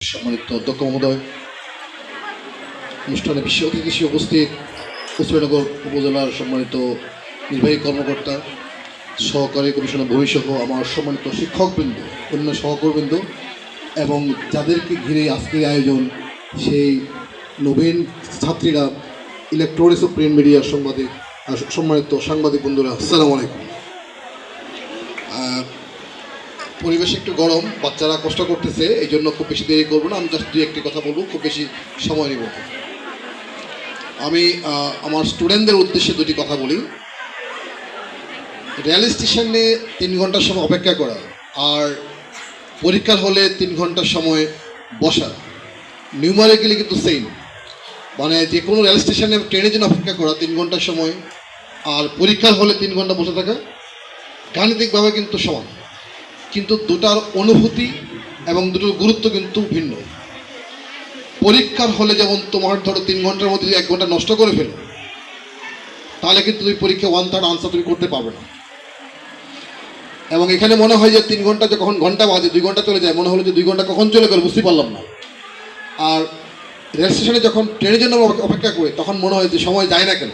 সম্মানিত অধ্যক্ষ মহোদয় অনুষ্ঠানে বিশ্ব অতিথি উপস্থিত কুচবিহারনগর উপজেলার সম্মানিত নির্বাহী কর্মকর্তা সহকারী কমিশনার ভবিষ্যৎ আমার সম্মানিত শিক্ষকবৃন্দ অন্য সহকর্মীবৃন্দ এবং যাদেরকে ঘিরে আজকের আয়োজন সেই নবীন ছাত্রীরা ইলেকট্রনিক্স ও প্রিন্ট মিডিয়ার সাংবাদিক আহ, সম্মানিত সাংবাদিক বন্ধুরা আসসালামু আলাইকুম। পরিবেশ একটু গরম, বাচ্চারা কষ্ট করতেছে এই জন্য খুব বেশি দেরি করব না। আমি জাস্ট দুই একটি কথা বলব, খুব বেশি সময় নেব আমি আমার স্টুডেন্টদের উদ্দেশ্যে দুটি কথা বলি। রেল স্টেশনে তিন ঘণ্টার সময় অপেক্ষা করা আর পরীক্ষার হলে তিন ঘণ্টার সময় বসা। নিউমারিক্যালি কিন্তু সেম মানে যে কোনো রেল স্টেশনে ট্রেনের জন্য অপেক্ষা করা তিন ঘণ্টার সময় আর পরীক্ষার হলে তিন ঘণ্টা বসে থাকা গাণিতিকভাবে কিন্তু সমান। কিন্তু দুটার অনুভূতি এবং দুটোর গুরুত্ব কিন্তু ভিন্ন। পরীক্ষার হলে যেমন তোমার ধরো তিন ঘণ্টার মধ্যে এক ঘণ্টা নষ্ট করে ফেলো, তাহলে কিন্তু তুমি পরীক্ষা ওয়ান থার্ড আনসার তুমি করতে পারবে না। এবং এখানে মনে হয় যে তিন ঘণ্টা যখন ঘণ্টা বাজে, দুই ঘণ্টা চলে যায়, মনে হলো যে দুই ঘণ্টা কখন চলে গেল বুঝতে পারলাম না। আর রেল স্টেশনে যখন ট্রেনের জন্য অপেক্ষা করি, তখন মনে হয় যে সময় যায় না কেন?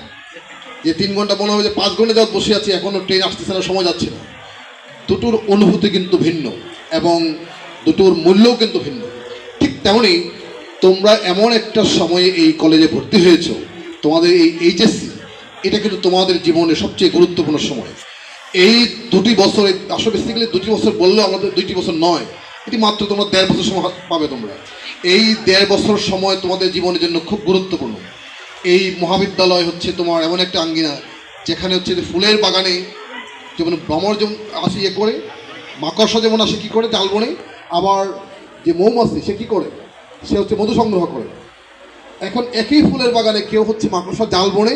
যে তিন ঘণ্টা মনে হয় যে পাঁচ ঘণ্টা যাওয়া বসে আছি এখনও ট্রেন আসতেছে না, সময় যাচ্ছে না। দুটোর অনুভূতি কিন্তু ভিন্ন এবং দুটোর মূল্যও কিন্তু ভিন্ন। ঠিক তেমনি তোমরা এমন একটা সময়ে এই কলেজে ভর্তি হয়েছো, তোমাদের এই এইচএসসি, এটা কিন্তু তোমাদের জীবনের সবচেয়ে গুরুত্বপূর্ণ সময়। এই দুটি বছরে, আসলে বেসিক্যালি দুটি বছর বললেও আমাদের দুইটি বছর নয়, এটি মাত্র তোমরা দেড় বছর সময় পাবে তোমরা। এই দেড় বছর সময় তোমাদের জীবনের জন্য খুব গুরুত্বপূর্ণ। এই মহাবিদ্যালয় হচ্ছে তোমার এমন একটা আঙ্গিনা, যেখানে হচ্ছে ফুলের বাগানে যেমন ভ্রমর যেমন আসে ইয়ে করে, মাকড়সা যেমন আসে কী করে জাল বনে আবার যে মৌমাছি সে কী করে? সে হচ্ছে মধু সংগ্রহ করে। এখন একই ফুলের বাগানে কেউ হচ্ছে মাকড়সা জাল বনে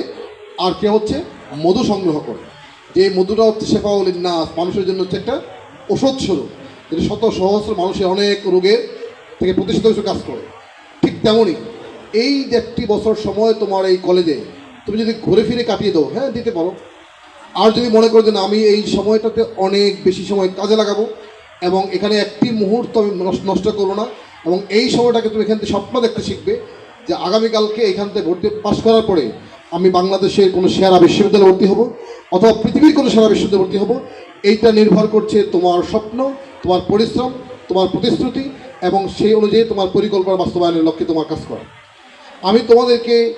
আর কেউ হচ্ছে মধু সংগ্রহ করে। যে মধুটা হচ্ছে শেফাউল নাস, মানুষের জন্য হচ্ছে একটা ওষুধ স্বরূপ, যেটা শত সহস্র মানুষের অনেক রোগের থেকে প্রতিষেধক হিসেবে কাজ করে। ঠিক তেমনই এই একটি বছর সময় তোমার এই কলেজে, তুমি যদি ঘুরে ফিরে কাটিয়ে দাও হ্যাঁ দিতে পারো। আর যদি মনে করো যে আমি এই সময়টাতে অনেক বেশি সময় কাজে লাগাবো এবং এখানে একটি মুহূর্ত আমি নষ্ট- করব না, এবং এই সময়টাকে তুমি এখান থেকে স্বপ্ন দেখতে শিখবে যে আগামীকালকে এখান থেকে ভর্তি পাশ করার পরে আমি বাংলাদেশের কোনো সেরা বিশ্ববিদ্যালয়ে ভর্তি হব অথবা পৃথিবীর কোনো সেরা বিশ্ববিদ্যালয়ে ভর্তি হব। এইটা নির্ভর করছে তোমার স্বপ্ন, তোমার পরিশ্রম, তোমার প্রতিশ্রুতি এবং সেই অনুযায়ী তোমার পরিকল্পনা বাস্তবায়নের লক্ষ্যে তোমার কাজ করা। আমি তোমাদেরকে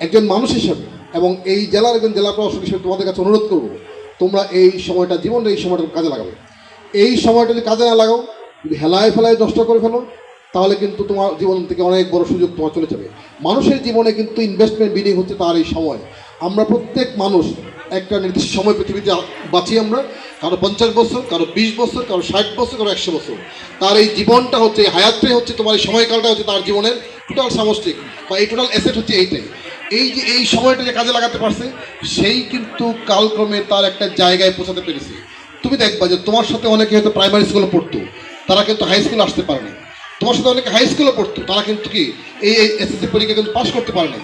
একজন মানুষ হিসেবে এবং এই জেলার একজন জেলা প্রশাসক হিসেবে তোমাদের কাছে অনুরোধ করব, তোমরা এই সময়টা জীবনের এই সময়টা কাজে লাগাবে। এই সময়টা যদি কাজে না লাগাও, যদি হেলায় ফেলায় নষ্ট করে ফেলো, তাহলে কিন্তু তোমার জীবন থেকে অনেক বড় সুযোগ তোমার চলে যাবে। মানুষের জীবনে কিন্তু ইনভেস্টমেন্ট বিনিং হচ্ছে তার এই সময়। আমরা প্রত্যেক মানুষ একটা নির্দিষ্ট সময় পৃথিবীতে বাঁচি আমরা, কারও পঞ্চাশ বছর, কারও বিশ বছর, কারও ষাট বছর, কারও একশো বছর। তার এই জীবনটা হচ্ছে হায়াতটাই হচ্ছে, তোমার এই সময়কালটা হচ্ছে তার জীবনের টোটাল সামষ্টিক, বা এই টোটাল অ্যাসেট হচ্ছে এইটাই। এই যে, এই সময়টা যে কাজে লাগাতে পারছে, সেই কিন্তু কালক্রমে তার একটা জায়গায় পৌঁছাতে পেরেছে। তুমি দেখবা যে তোমার সাথে অনেকে হয়তো প্রাইমারি স্কুলে পড়তো, তারা কিন্তু হাই স্কুলে আসতে পারেনি তোমার সাথে অনেকে হাই স্কুলে পড়তো, তারা কিন্তু কি, এই এসএসসি পরীক্ষা কিন্তু পাশ করতে পারেনি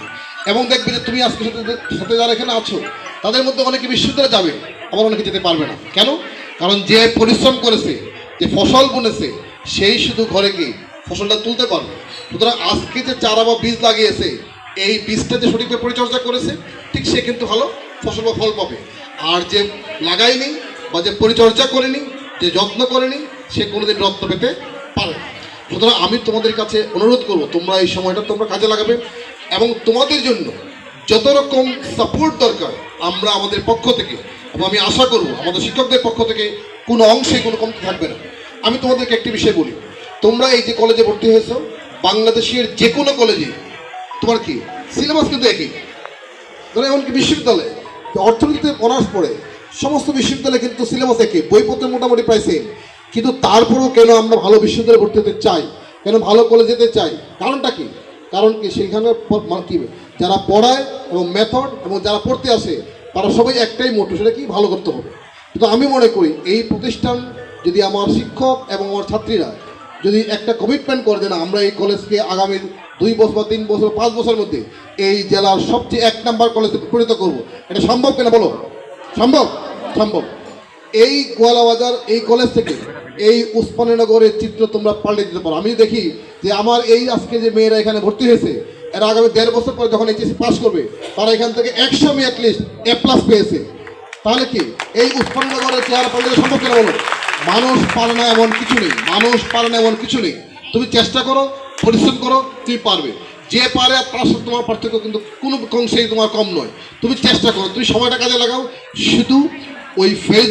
এবং দেখবে যে তুমি আজকে সাথে সাথে যারা এখানে আছো, তাদের মধ্যে অনেকে বিশ্ববিদ্যালয়ে যাবে, আবার অনেকে যেতে পারবে না। কেন? কারণ যে পরিশ্রম করেছে, যে ফসল বুনেছে, সেই শুধু ঘরে গিয়ে ফসলটা তুলতে পারবে। সুতরাং আজকে যে চারা বা বীজ লাগিয়েছে এই বীজটা যে সঠিকভাবে পরিচর্যা করেছে, ঠিক সে কিন্তু ভালো ফসল বা ফল পাবে। আর যে লাগায়নি বা যে পরিচর্যা করেনি, যে যত্ন করেনি, সে কোনোদিন রত্ন পেতে পারে সুতরাং আমি তোমাদের কাছে অনুরোধ করব, তোমরা এই সময়টা তোমরা কাজে লাগাবে এবং তোমাদের জন্য যত রকম সাপোর্ট দরকার আমরা আমাদের পক্ষ থেকে, এবং আমি আশা করব আমাদের শিক্ষকদের পক্ষ থেকে কোনো অংশে কোনো কমতি থাকবে না। আমি তোমাদেরকে একটি বিষয় বলি, তোমরা এই যে কলেজে ভর্তি হয়েছো, বাংলাদেশের যে কোনো কলেজে তোমার কি? সিলেবাস কিন্তু একই। ধরো এমনকি বিশ্ববিদ্যালয়ে অর্থনীতিতে অনার্স পড়ে, সমস্ত বিশ্ববিদ্যালয়ে কিন্তু সিলেবাস একই বইপত্র মোটামুটি প্রায় সেম কিন্তু তারপরেও কেন আমরা ভালো বিশ্ববিদ্যালয়ে ভর্তি হতে চাই? কেন ভালো কলেজে যেতে চাই? কারণটা কি? কারণ কি সেখানে কি যারা পড়ায় এবং মেথড এবং যারা পড়তে আসে, তারা সবাই একটাই মোটো সেটা কি? ভালো করতে হবে। কিন্তু আমি মনে করি, এই প্রতিষ্ঠান যদি আমার শিক্ষক এবং আমার ছাত্রীরা যদি একটা কমিটমেন্ট করে যে না, আমরা এই কলেজকে আগামী দুই বছর বা তিন বছর পাঁচ বছরের মধ্যে এই জেলার সবচেয়ে এক নাম্বার কলেজে পরিণত করব। এটা সম্ভব কিনা বলো? সম্ভব? সম্ভব। এই গোয়ালাবাজার, এই কলেজ থেকে এই উসমানীনগরের চিত্র তোমরা পাল্টে দিতে পারো। আমি দেখি যে আমার এই আজকে যে মেয়েরা এখানে ভর্তি হয়েছে, এরা আগামী দেড় বছর পরে যখন এইচএসসি পাস করবে, তারা এখান থেকে একশো মেয়ে অ্যাটলিস্ট এ প্লাস পেয়েছে। তাহলে কি? এই উসমানীনগরের চেহারা পাল্টে সম্ভব কিনা বলো? মানুষ পারে না এমন কিছু নেই। মানুষ পারে না এমন কিছু নেই। তুমি চেষ্টা করো পরিশ্রম করো, তুমি পারবে। যে পারে তার সাথে তোমার পার্থক্য কিন্তু কোনো অংশেই তোমার কম নয়। তুমি চেষ্টা করো, তুমি সময়টা কাজে লাগাও। শুধু ওই ফেস